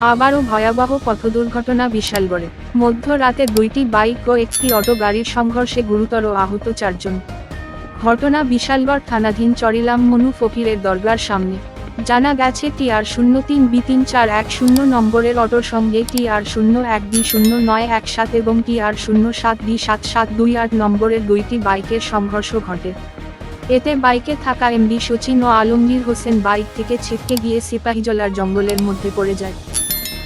আবারও ভয়াবহ পথ দুর্ঘটনা বিশালগড়ে মধ্যরাতে দুইটি বাইক ও একটি অটো গাড়ির সংঘর্ষে গুরুতর আহত চারজন। ঘটনা বিশালগড় থানাধীন চরিলাম মনু ফকিরের দরগার সামনে। জানা গেছে টি আর শূন্য তিন বি তিন চার এক শূন্য নম্বরের অটোর সঙ্গে টি আর শূন্য এক বি শূন্য নয় এক সাত এবং টি আর শূন্য সাত বি সাত সাত দুই আট নম্বরের দুইটি বাইকের সংঘর্ষ ঘটে। এতে বাইকে থাকা এমডি সচিন ও আলমগীর হোসেন বাইক থেকে ছিটকে গিয়ে সিপাহীজলার জঙ্গলের মধ্যে পড়ে যায়।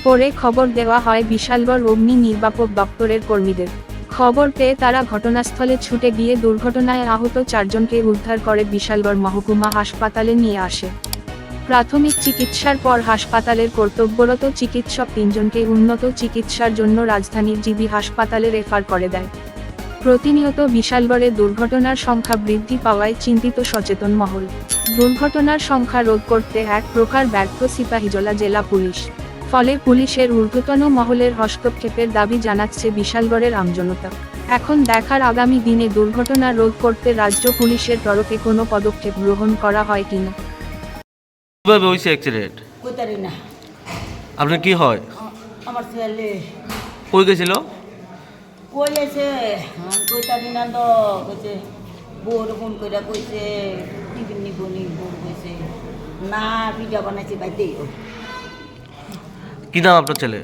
পরে খবর দেওয়া হয় বিশালগড় অগ্নি নির্বাপক দপ্তরের কর্মীদের। খবর পেয়ে তারা ঘটনাস্থলে ছুটে গিয়ে দুর্ঘটনায় আহত চারজনকে উদ্ধার করে বিশালগড় মহকুমা হাসপাতালে নিয়ে আসে। প্রাথমিক চিকিৎসার পর হাসপাতালের কর্তব্যরত চিকিৎসক তিনজনকে উন্নত চিকিৎসার জন্য রাজধানীর জিবি হাসপাতালে রেফার করে দেয়। প্রতিনিয়ত বিশালগড়ে দুর্ঘটনার সংখ্যা বৃদ্ধি পাওয়ায় চিন্তিত সচেতন মহল। দুর্ঘটনার সংখ্যা রোধ করতে এক প্রকার ব্যর্থ সিপাহীজলা জেলা পুলিশ। ফলে পুলিশের ঊর্ধ্বতন মহলের হস্তক্ষেপের দাবি জানাচ্ছে বিশালগড়ের আমজনতা। এখন দেখার আগামী দিনে দুর্ঘটনা রোধ করতে রাজ্য পুলিশের তরফে কোনো পদক্ষেপ গ্রহণ করা হয় কিনা কীভাবে হয়েছে অ্যাক্সিডেন্ট না। আপনার কি হয়? আমার ছেলে। কই গেছিল? কই আছে? না তো কইছে বউর ফোন কইরা কইছে টিফিন নিব নি বউ কইছে না পিঠা বানাইছে বাইতে কি নাম আপনার ছেলে?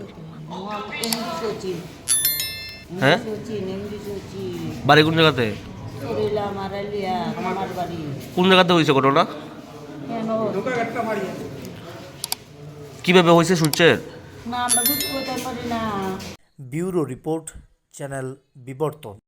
হ্যাঁ? বাড়ি কোন জায়গাতে সরিলা মারালিয়া আমার বাড়ি কোন জায়গাতে হয়েছে ঘটনা? কীভাবে হয়েছে শুনছেন? না আমরা বুঝতে কইতে পারি না। ব্যুরো রিপোর্ট চ্যানেল বিবর্তন।